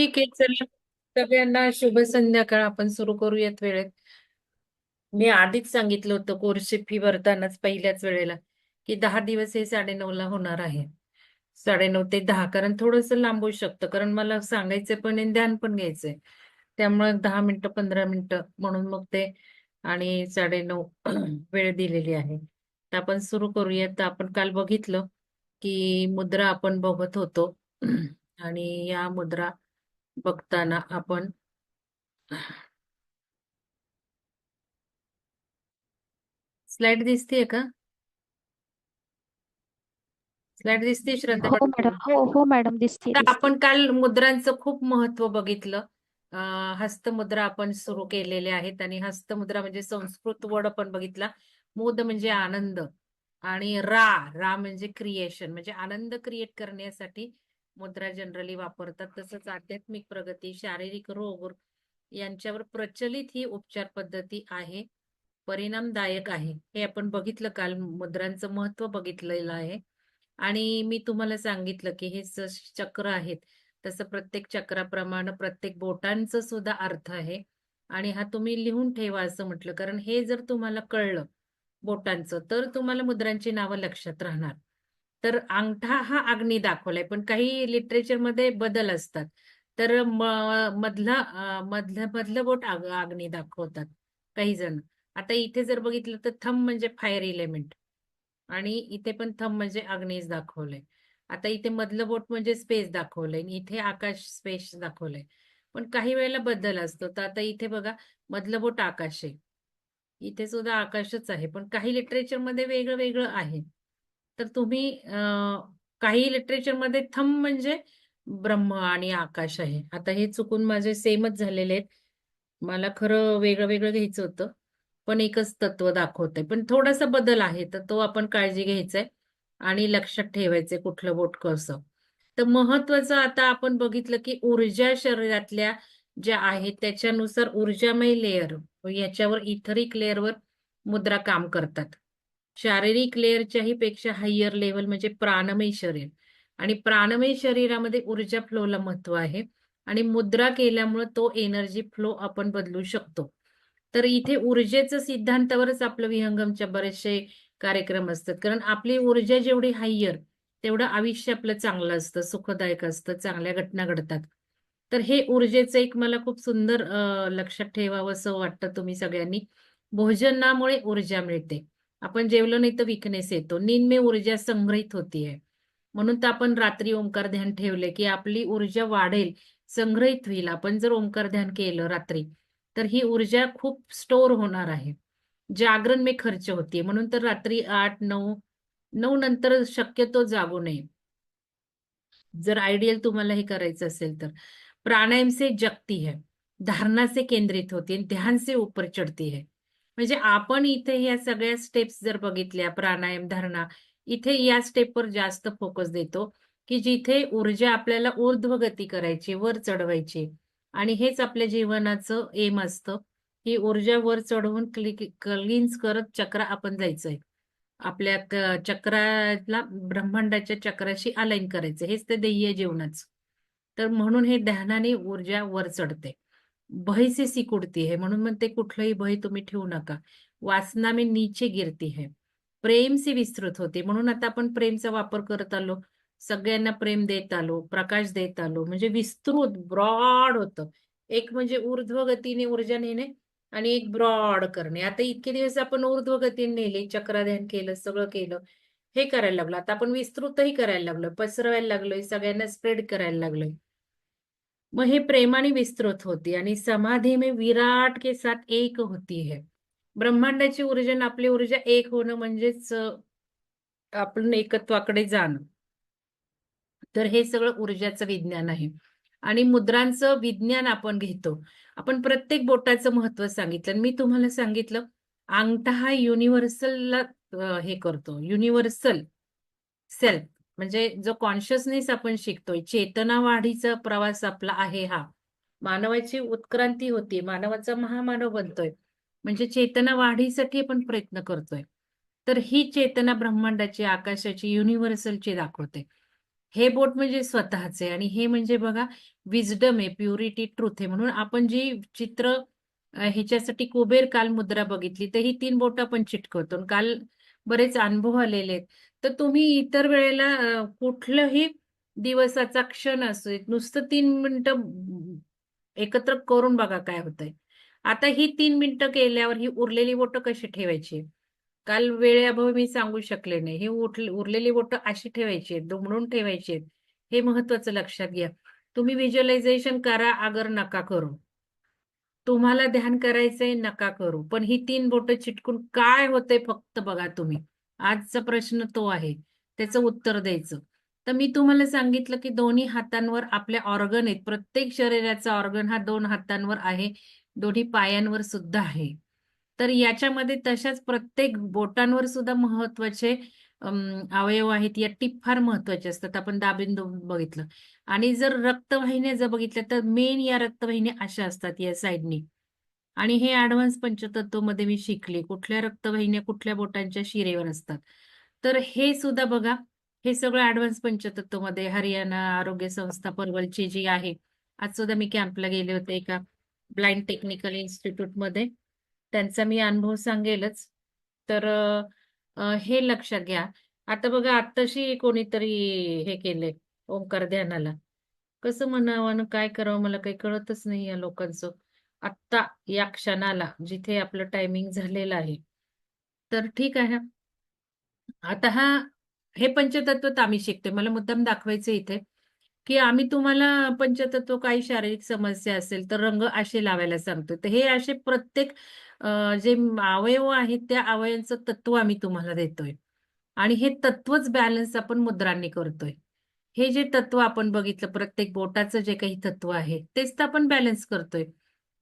ठीक आहे चला. सगळ्यांना शुभ संध्याकाळ. आपण सुरू करूयात वेळेत. मी आधीच सांगितलं होतं कोर्सची फी भरतानाच पहिल्याच वेळेला की दहा दिवस हे साडेनऊला होणार आहे. साडेनऊ ते दहा कारण थोडंसं लांबू शकतं कारण मला सांगायचं पण आणि ध्यान पण घ्यायचंय. त्यामुळे दहा मिनिटं पंधरा मिनिटं म्हणून मग ते आणि साडेनऊ वेळ दिलेली आहे. तर आपण सुरू करूयात. आपण काल बघितलं की मुद्रा आपण बघत होतो. आणि या मुद्रा बघताना आपण स्लाइड दिसतेय का? स्लाइड दिसते श्रद्धा हो मॅडम हो हो मॅडम दिसते आपण काल मुद्रांचं खूप महत्त्व बघितलं. हस्तमुद्रा आपण सुरू केलेले आहेत आणि हस्तमुद्रा म्हणजे संस्कृत वर्ड आपण बघितला. मोद म्हणजे आनंद आणि रा रा म्हणजे क्रिएशन म्हणजे आनंद क्रिएट करण्यासाठी मुद्रा जनरली वापरतात. तसंच आध्यात्मिक प्रगती शारीरिक रोग यांच्यावर प्रचलित ही उपचार पद्धती आहे. परिणामदायक आहे. हे आपण बघितलं काल मुद्रांचं महत्त्व बघितलेलं आहे. आणि मी तुम्हाला सांगितलं की हे चक्र आहेत. तसं प्रत्येक चक्राप्रमाणे प्रत्येक बोटांचं सुद्धा अर्थ आहे. आणि हा तुम्ही लिहून ठेवा असं म्हटलं. कारण हे जर तुम्हाला कळलं बोटांचं तर तुम्हाला मुद्रांची नावं लक्षात राहणार. तर अंगठा हा अग्नी दाखवलाय पण काही लिटरेचरमध्ये बदल असतात. तर मधला मधलं मधलं बोट अग्नी दाखवतात काही जण. आता इथे जर बघितलं तर थंब म्हणजे फायर इलेमेंट आणि इथे पण थंब म्हणजे अग्नीच दाखवलंय. आता इथे मधलं बोट म्हणजे स्पेस दाखवलंय आणि इथे आकाश स्पेस दाखवलंय. पण काही वेळेला बदल असतो. तर आता इथे बघा मधलं बोट आकाश आहे. इथे सुद्धा आकाशच आहे पण काही लिटरेचरमध्ये वेगळं वेगळं आहे. तर तुम्ही काही लिटरेचरमध्ये थंब म्हणजे ब्रह्म आणि आकाश आहे. आता हे चुकून माझे सेमच झालेले आहेत. मला खरं वेगळं वेगळं घ्यायचं होतं पण एकच तत्व दाखवतंय. पण थोडासा बदल आहे तर तो आपण काळजी घ्यायचाय आणि लक्षात ठेवायचंय कुठलं बोट कसं. तर महत्वाचं आता आपण बघितलं की ऊर्जा शरीरातल्या ज्या आहेत त्याच्यानुसार ऊर्जामय लेअर याच्यावर इथरिक लेअरवर मुद्रा काम करतात. शारीरिक लेअरच्याही पेक्षा हायर लेवल म्हणजे प्राणमय शरीर. आणि प्राणमय शरीरामध्ये ऊर्जा फ्लोला महत्त्व आहे. आणि मुद्रा केल्यामुळे तो एनर्जी फ्लो आपण बदलू शकतो. तर इथे ऊर्जेचं सिद्धांतावरच आपलं विहंगमच्या बरेचसे कार्यक्रम असतात. कारण आपली ऊर्जा जेवढी हायर तेवढं आयुष्य आपलं चांगलं असतं सुखदायक असतं चांगल्या घटना घडतात. तर हे ऊर्जेचं एक मला खूप सुंदर लक्षात ठेवावं असं वाटतं तुम्ही सगळ्यांनी. भोजनामुळे ऊर्जा मिळते. आपण जेवलो नाही तर विकनेस येतो. निम्मे ऊर्जा संग्रहित होतीये. म्हणून तर आपण रात्री ओंकार ध्यान ठेवले की आपली ऊर्जा वाढेल संग्रहित होईल. आपण जर ओंकार ध्यान केलं रात्री तर ही ऊर्जा खूप स्टोअर होणार आहे. जागरण मे खर्च होतीये. म्हणून तर रात्री आठ नऊ नऊ नंतर शक्यतो जागू नये. जर आयडियल तुम्हाला हे करायचं असेल तर. प्राणायाम से जगती है. धारणा से केंद्रित होती है. ध्यान से ऊपर चढती है. म्हणजे आपण इथे ह्या सगळ्या स्टेप्स जर बघितल्या प्राणायाम धारणा इथे या स्टेपवर जास्त फोकस देतो. की जिथे ऊर्जा आपल्याला ऊर्ध्व गती करायची वर चढवायची. आणि हेच आपल्या जीवनाचं एम असतं. ही ऊर्जा वर चढवून क्लिन्स करत चक्र आपण जायचंय. आपल्या चक्राला ब्रह्मांडाच्या चक्राशी अलाईन करायचं. हेच ते ध्येय जीवनाचं. तर म्हणून हे ध्यानाने ऊर्जा वर चढते. भय सी सिकुडती है म्हणून म्हणते कुठलंही भय तुम्ही ठेवू नका. वासना मी नीचे गिरती है. प्रेम से विस्तृत होते. म्हणून आता आपण प्रेमचा वापर करत आलो. सगळ्यांना प्रेम देत आलो प्रकाश देत आलो. म्हणजे विस्तृत ब्रॉड होतं. एक म्हणजे ऊर्ध्व गतीने ऊर्जा नेणे आणि एक ब्रॉड करणे. आता इतके दिवस आपण ऊर्ध्व गतीने नेले चक्राध्यान केलं सगळं केलं हे करायला लागलो. आता आपण विस्तृतही करायला लागलोय पसरवायला लागलोय सगळ्यांना स्प्रेड करायला लागलोय. मग हे प्रेमाने विस्तृत होती आणि समाधी में विराट के साथ एक होती है. ब्रह्मांडाची ऊर्जा आणि आपली ऊर्जा एक होणं म्हणजेच आपण एकत्वाकडे जाणं. तर हे सगळं ऊर्जाचं विज्ञान आहे. आणि मुद्रांचं विज्ञान आपण घेतो. आपण प्रत्येक बोटाचं महत्त्व सांगितलं. मी तुम्हाला सांगितलं अंगठा हा युनिव्हर्सलला हे करतो. युनिव्हर्सल सेल्फ म्हणजे जो कॉन्शियसनेस आपण शिकतोय चेतना वाढीचा प्रवास आपला आहे हा. मानवाची उत्क्रांती होती मानवाचा महामानव बनतोय. म्हणजे चेतना वाढीसाठी आपण प्रयत्न करतोय. तर ही चेतना ब्रह्मांडाची आकाशाची युनिव्हर्सलची दाखवते. हे बोट म्हणजे स्वतःचे आणि हे म्हणजे बघा विजडम आहे प्युरिटी ट्रूथ आहे. म्हणून आपण जी चित्र ह्याच्यासाठी कुबेर काल मुद्रा बघितली तर ही तीन बोट आपण चिटकवतो. आणि काल बरेच अनुभव आलेले आहेत. तर तुम्ही इतर वेळेला कुठलंही दिवसाचा क्षण असू नुसतं तीन मिनिटं एकत्र करून बघा काय होतंय. आता ही तीन मिनिटं केल्यावर ही उरलेली बोटं कशी ठेवायची? काल वेळेअभावी मी सांगू शकले नाही. ही उरलेली बोटं अशी ठेवायची आहेत दुमडून ठेवायची आहेत. हे महत्वाचं लक्षात घ्या. तुम्ही व्हिज्युअलायझेशन करा अगर नका करू. तुम्हाला ध्यान करायचंय नका करू. पण ही तीन बोटं चिटकून काय होतंय फक्त बघा तुम्ही. आजचा प्रश्न तो आहे. त्याचं उत्तर द्यायचं. तर मी तुम्हाला सांगितलं की दोन्ही हातांवर आपल्या ऑर्गन आहेत. प्रत्येक शरीराचा ऑर्गन हा दोन हातांवर आहे. दोन्ही पायांवर सुद्धा आहे. तर याच्यामध्ये तशाच प्रत्येक बोटांवर सुद्धा महत्त्वाचे अवयव आहेत. या टीप फार महत्त्वाचे असतात. आपण दाबिंदू बघितलं. आणि जर रक्तवाहिन्या जर बघितल्या तर मेन या रक्तवाहिन्या अशा असतात या साईडनी आणि हे ऍडव्हान्स पंचतत्वमध्ये मी शिकले. कुठल्या रक्तवाहिन्या कुठल्या बोटांच्या शिरेवर असतात. तर हे सुद्धा बघा. हे सगळं ऍडव्हान्स पंचतत्वमध्ये हरियाणा आरोग्य संस्था परवलची जी आहे. आज सुद्धा मी कॅम्पला गेले होते एका ब्लाइंड टेक्निकल इन्स्टिट्यूटमध्ये त्यांचा मी अनुभव सांगेलच. तर हे लक्षात घ्या. आता बघा आत्ताशी कोणीतरी हे केलंय ओंकार ध्यानाला. कसं म्हणावं आणि काय करावं मला काही कळतच नाही या लोकांचं. आत्ता या क्षणाला जिथे आपलं टायमिंग झालेलं आहे. तर ठीक आहे आता हा हे पंचतत्व तर आम्ही शिकतोय. मला मुद्दाम दाखवायचं इथे की आम्ही तुम्हाला पंचतत्व काही शारीरिक समस्या असेल तर रंग असे लावायला सांगतो तर हे असे प्रत्येक जे अवयव आहेत त्या अवयवांचं तत्व आम्ही तुम्हाला देतोय. आणि हे तत्वच बॅलन्स आपण मुद्रांनी करतोय. हे जे तत्व आपण बघितलं प्रत्येक बोटाचं जे काही तत्व आहे तेच तर आपण बॅलन्स करतोय.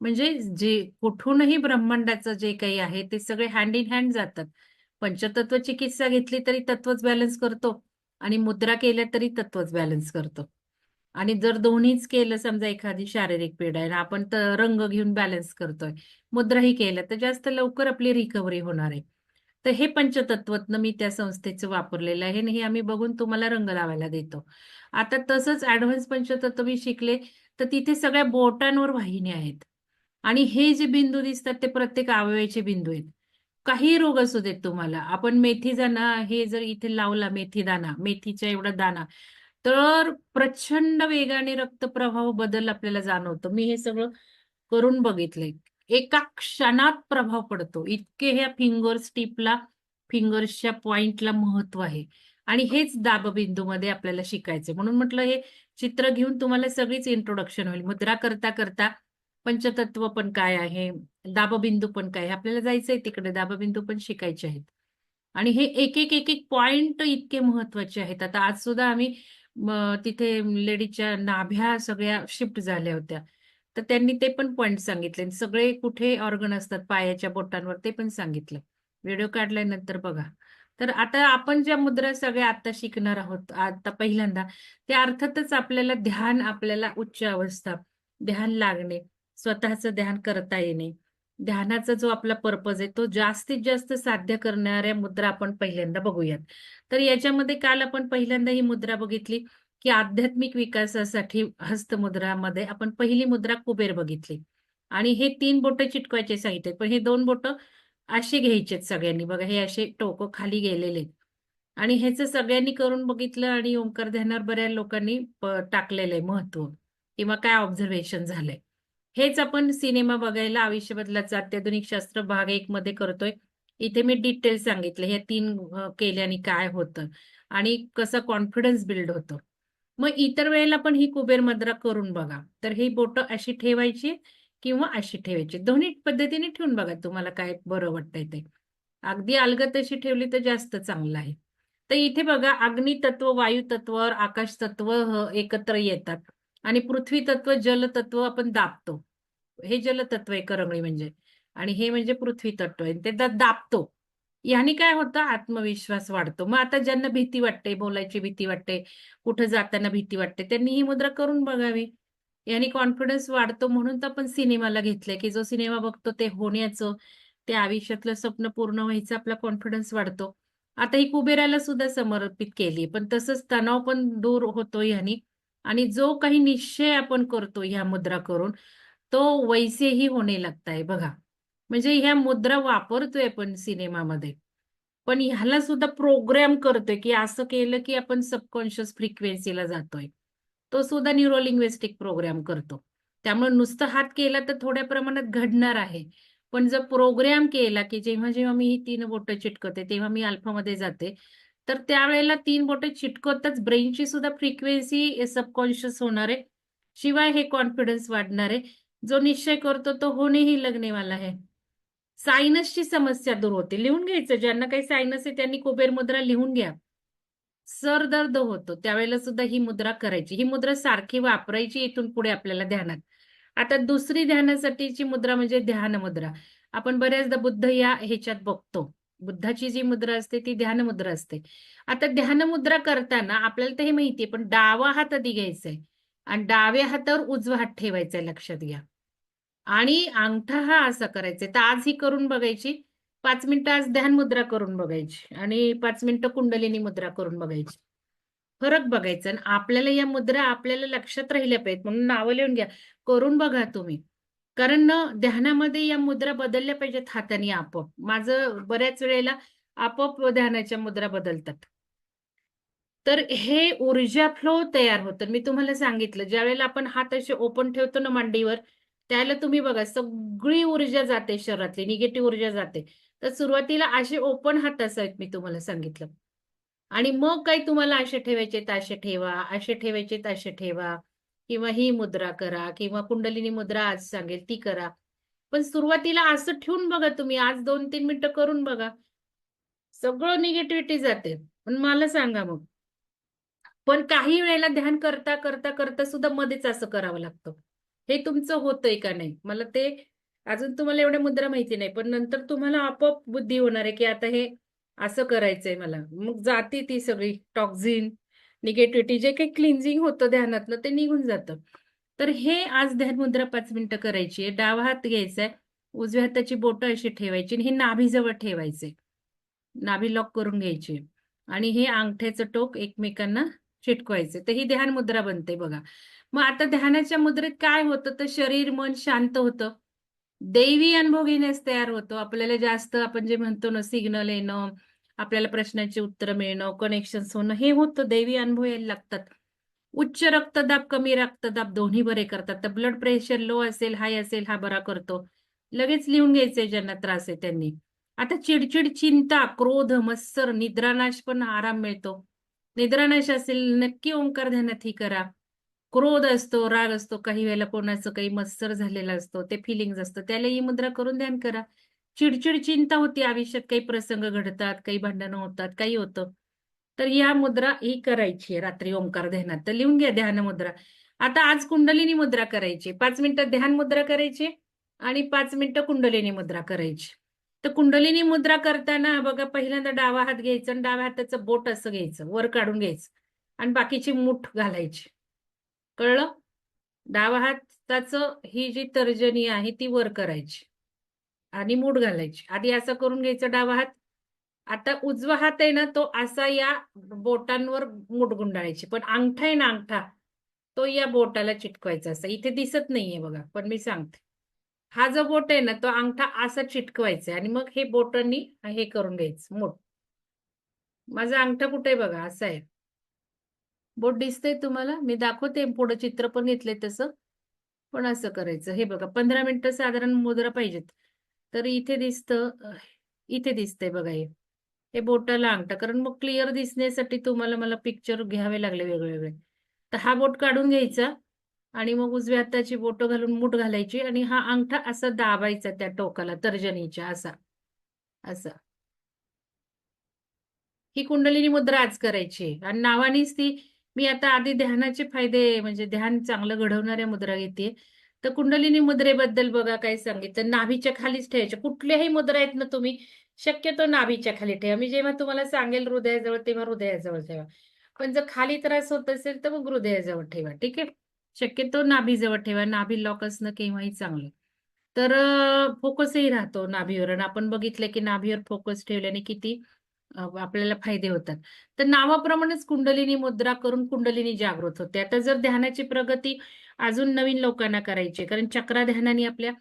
म्हणजे जे कुठूनही ब्रह्मांडाचं जे काही आहे ते सगळे हँड इन हँड जातात. पंचतत्व चिकित्सा घेतली तरी तत्वच बॅलन्स करतो आणि मुद्रा केल्या तरी तत्वच बॅलन्स करतो. आणि जर दोन्हीच केलं समजा एखादी शारीरिक पीडा आहे आपण तर रंग घेऊन बॅलन्स करतोय मुद्राही केलं तर जास्त लवकर आपली रिकव्हरी होणार आहे. तर हे पंचतत्वज्ञ मी त्या संस्थेचं वापरलेलं आहे आणि हे आम्ही बघून तुम्हाला रंग लावायला देतो. आता तसंच ऍडव्हान्स पंचतत्व मी शिकले तर तिथे सगळ्या बोटांवर वाहिन्या आहेत. आणि हे जे बिंदू दिसतात ते प्रत्येक अवयवाचे बिंदू आहेत. काही रोग असू देत तुम्हाला. आपण मेथी दाना हे जर इथे लावला मेथी दाना मेथीचा एवढा दाना तर प्रचंड वेगाने रक्तप्रवाह बदल आपल्याला जाणवतो. मी हे सगळं करून बघितलंय. एका क्षणात प्रभाव पडतो. इतके ह्या फिंगर्स टिपला फिंगर्सच्या पॉइंटला महत्त्व आहे. आणि हेच दाबबिंदूमध्ये आपल्याला शिकायचं म्हणून म्हटलं हे चित्र घेऊन तुम्हाला सगळीच इंट्रोडक्शन होईल. मुद्रा करता करता पंचतत्व पण काय आहे? दाबबिंदू पण काय आहे? आपल्याला जायचंय तिकडे दाबबिंदू पण शिकायचे आहेत. आणि हे एक एक एक एक पॉइंट इतके महत्त्वाचे आहेत. आता आज सुद्धा आम्ही तिथे लेडीजच्या नाभ्या सगळ्या शिफ्ट झाल्या होत्या. तर त्यांनी ते पण पॉइंट सांगितले. सगळे कुठे ऑर्गन असतात? पायाच्या बोटांवर ते पण सांगितलं. व्हिडिओ काढल्यानंतर बघा. तर आता आपण ज्या मुद्रा सगळ्या आता शिकणार आहोत आता पहिल्यांदा त्या अर्थातच आपल्याला ध्यान आपल्याला उच्च अवस्था ध्यान लागणे स्वतःचं ध्यान करता येणे. ध्यानाचा जो आपला पर्पज आहे तो जास्तीत जास्त साध्य करणाऱ्या मुद्रा आपण पहिल्यांदा बघूयात. तर याच्यामध्ये काल आपण पहिल्यांदा ही मुद्रा बघितली की आध्यात्मिक विकासासाठी हस्तमुद्रामध्ये आपण पहिली मुद्रा कुबेर बघितली. आणि हे तीन बोटं चिटकवायचे साहित्य पण हे दोन बोटं असे घ्यायचेत सगळ्यांनी. बघा हे असे टोकं खाली गेलेले आहेत. आणि ह्याचं सगळ्यांनी करून बघितलं आणि ओंकार ध्यानावर बऱ्याच लोकांनी टाकलेलं आहे महत्त्व किंवा काय ऑब्झर्वेशन झालंय? हेच आपण सिनेमा बघायला आयुष्य बदलाचं अत्याधुनिक शास्त्र भाग एक मध्ये करतोय इथे मी डिटेल सांगितलं. हे तीन केल्याने काय होतं आणि कसं कॉन्फिडन्स बिल्ड होतं. मग इतर वेळेला पण ही कुबेर मुद्रा करून बघा. तर ही बोटं अशी ठेवायची किंवा अशी ठेवायची? दोन्ही पद्धतीने ठेवून बघा तुम्हाला काय बरं वाटतंय ते. अगदी अलगत अशी ठेवली तर जास्त चांगलं आहे. तर इथे बघा अग्नि तत्व वायू तत्व आकाश तत्व एकत्र येतात. आणि पृथ्वी तत्व जल तत्व आपण दाबतो. हे जलतत्व आहे करंगळी म्हणजे. आणि हे म्हणजे पृथ्वी तत्व आहे. ते दाबतो. याने काय होतं? आत्मविश्वास वाढतो. मग आता ज्यांना भीती वाटते बोलायची भीती वाटते कुठं जाताना भीती वाटते त्यांनी ही मुद्रा करून बघावी. याने कॉन्फिडन्स वाढतो म्हणून तर आपण सिनेमाला घेतलंय की जो सिनेमा बघतो ते होण्याचं ते आयुष्यातलं स्वप्न पूर्ण व्हायचं आपला कॉन्फिडन्स वाढतो. आता ही कुबेराला सुद्धा समर्पित केली पण तसंच तणाव पण दूर होतो यांनी आणि जो काही निश्चय आपण करतो ह्या मुद्रा करून तो वैसेही होणे लागताय बघा. म्हणजे ह्या मुद्रा वापरतोय आपण सिनेमामध्ये. पण ह्याला सुद्धा प्रोग्राम करतोय की असं केलं की आपण सबकॉन्शियस फ्रिक्वेन्सीला जातोय. तो सुद्धा न्यूरोलिंग्विस्टिक प्रोग्राम करतो. त्यामुळे नुसतं हात केला तर थोड्या प्रमाणात घडणार आहे. पण जर प्रोग्राम केला की जेव्हा जेव्हा मी ही तीन बोटं चिटकते तेव्हा मी अल्फामध्ये जाते तर त्यावेळेला तीन बोटे चिटकवताच ब्रेनची सुद्धा फ्रिक्वेन्सी सबकॉन्शियस होणार आहे. शिवाय हे कॉन्फिडन्स वाढणार आहे. जो निश्चय करतो तो होणेही लगनेवाला आहे. सायनसची समस्या दूर होते. लिहून घ्यायचं. ज्यांना काही सायनस आहे त्यांनी कुबेर मुद्रा लिहून घ्या. सरदर्द होतो. त्यावेळेला सुद्धा ही मुद्रा करायची. ही मुद्रा सारखी वापरायची इथून पुढे आपल्याला ध्यानात. आता दुसरी ध्यानासाठीची मुद्रा म्हणजे ध्यान मुद्रा. आपण बऱ्याचदा बुद्ध या ह्याच्यात बघतो. बुद्धाची जी मुद्रा असते ती ध्यान मुद्रा असते. आता ध्यान मुद्रा करताना आपल्याला तर हे माहितीये पण डावा हात आधी घ्यायचा आहे आणि डाव्या हातावर उजवा हात ठेवायचा आहे लक्षात घ्या. आणि अंगठा हा असा करायचा तर आज ही करून बघायची. पाच मिनिटं आज ध्यान मुद्रा करून बघायची. आणि पाच मिनिटं कुंडलिनी मुद्रा करून बघायची. फरक बघायचा. आणि आपल्याला या मुद्रा आपल्याला लक्षात राहिल्या पाहिजेत. म्हणून नावं लिहून घ्या. करून बघा तुम्ही. कारण ध्यानामध्ये या मुद्रा बदलल्या पाहिजेत हाताने आपोआप. माझं बऱ्याच वेळेला आपोआप ध्यानाच्या मुद्रा बदलतात. तर हे ऊर्जा फ्लो तयार होतं. मी तुम्हाला सांगितलं ज्या वेळेला आपण हात असे ओपन ठेवतो ना मांडीवर त्याला तुम्ही बघा सगळी ऊर्जा जाते शरीरातली निगेटिव्ह ऊर्जा जाते. तर सुरुवातीला असे ओपन हात असावेत मी तुम्हाला सांगितलं. आणि मग काही तुम्हाला असे ठेवायचे असे ठेवा असे ठेवायचे असे ठेवा. किंवा ही मुद्रा करा किंवा कुंडलिनी मुद्रा आज सांगेल ती करा. पण सुरुवातीला असं ठेवून बघा तुम्ही आज दोन तीन मिनिटं करून बघा. सगळं निगेटिव्हिटी जाते. पण मला सांगा मग. पण काही वेळेला ध्यान करता करता करता सुद्धा मध्येच असं करावं लागतं. हे तुमचं होतंय का नाही? मला ते अजून तुम्हाला एवढ्या मुद्रा माहिती नाही पण नंतर तुम्हाला आपोआप बुद्धी होणार आहे की आता हे असं करायचंय मला. मग जाते ती सगळी टॉक्झिन निगेटिव्हिटी जे काही क्लिन्झिंग होतं ध्यानातलं ते निघून जातं. तर हे आज ध्यान मुद्रा पाच मिनिटं करायची आहे. डावा हात घ्यायचा आहे. उजव्या हाताची बोटं अशी ठेवायची आणि हे नाभीजवळ ठेवायचे. नाभी लॉक करून घ्यायची. आणि हे अंगठ्याचं टोक एकमेकांना चिटकवायचे. तर ही ध्यान मुद्रा बनते बघा. मग आता ध्यानाच्या मुद्रेत काय होतं? तर शरीर मन शांत होतं. दैवी अनुभव घेण्यास तयार होतो. आपल्याला जास्त आपण जे म्हणतो ना सिग्नल येणं आपल्याला प्रश्नाची उत्तर मिळणं कनेक्शन होणं हे होतं. दैवी अनुभव यायला लागतात. उच्च रक्तदाब कमी रक्तदाब दोन्ही बरे करतात. तर ब्लड प्रेशर लो असेल हाय असेल हा बरा करतो. लगेच लिहून घ्यायचंय ज्यांना त्रास आहे त्यांनी. आता चिडचिड चिंता क्रोध मत्सर निद्रानाश पण आराम मिळतो. निद्रानाश असेल नक्की ओंकार ध्यानात ही करा. क्रोध असतो राग असतो. काही वेळेला कोणाचं काही मत्सर झालेला असतो ते फिलिंग्स असतं. त्याला ही मुद्रा करून ध्यान करा. चिडचिड चिंता होती आयुष्यात. काही प्रसंग घडतात काही भांडणं होतात काही होतं. तर या मुद्रा ही करायची आहे. रात्री ओंकार ध्यानात. तर लिहून घ्या ध्यान मुद्रा. आता आज कुंडलिनी मुद्रा करायची. पाच मिनिटं ध्यान मुद्रा करायची आणि पाच मिनिटं कुंडलिनी मुद्रा करायची. तर कुंडलिनी मुद्रा करताना बघा पहिल्यांदा डावा हात घ्यायचा आणि डाव्या हाताचं बोट असं घ्यायचं. वर काढून घ्यायचं. आणि बाकीची मूठ घालायची. कळलं? डावा हाताचं ही जी तर्जनी आहे ती वर करायची. आणि मूठ घालायची. आधी असं करून घ्यायचं डावा हात. आता उजवा हात आहे ना तो असा या बोटांवर मूठ गुंडाळायची. पण अंगठा आहे ना अंगठा तो या बोटाला चिटकवायचा. असा इथे दिसत नाहीये बघा पण मी सांगते. हा जो बोट आहे ना तो अंगठा असा चिटकवायचा आणि मग हे बोटांनी हे करून घ्यायचं मूठ. माझा अंगठा कुठे आहे बघा असा आहे. बोट दिसतंय तुम्हाला? मी दाखवते पुढं चित्र पण घेतलंय तसं. पण असं करायचं. हे बघा पंधरा मिनिटं साधारण मुद्रा पाहिजेत. तर इथे दिसतं इथे दिसतंय बघा हे. हे बोटाला अंगठा कारण मग क्लिअर दिसण्यासाठी तुम्हाला मला पिक्चर घ्यावे लागले वेगळे वेगळे तर हा बोट काढून घ्यायचा आणि मग उजव्या हाताची बोट घालून मूठ घालायची आणि हा अंगठा असा दाबायचा त्या टोकाला तर्जनीच्या असा असा. ही कुंडलिनी मुद्रा आज करायची आणि नावानीच ती मी आता आधी ध्यानाचे फायदे म्हणजे ध्यान चांगलं घडवणाऱ्या मुद्रा घेते. तर कुंडलिनी मुद्रेबद्दल बघा काय सांगितलं. नाभीच्या खालीच ठेवायच्या. कुठल्याही मुद्रा आहेत ना तुम्ही शक्यतो नाभीच्या खाली ठेवा. मी जेव्हा तुम्हाला सांगेल हृदयाजवळ तेव्हा हृदयाजवळ ठेवा. पण जर खाली त्रास होत असेल तर मग हृदयाजवळ ठेवा ठीक आहे? शक्यतो नाभीजवळ ठेवा. नाभी लॉक असणं केव्हाही चांगलं. तर फोकसही राहतो नाभीवर. आणि आपण बघितलं की नाभीवर फोकस ठेवल्याने किती आपल्याला फायदे होतात. तर नावाप्रमाणेच कुंडलिनी मुद्रा करून कुंडलिनी जागृत होते. आता जर ध्यानाची प्रगती अजून नवीन लोकांना करायचे कारण चक्राध्यानाने आपल्या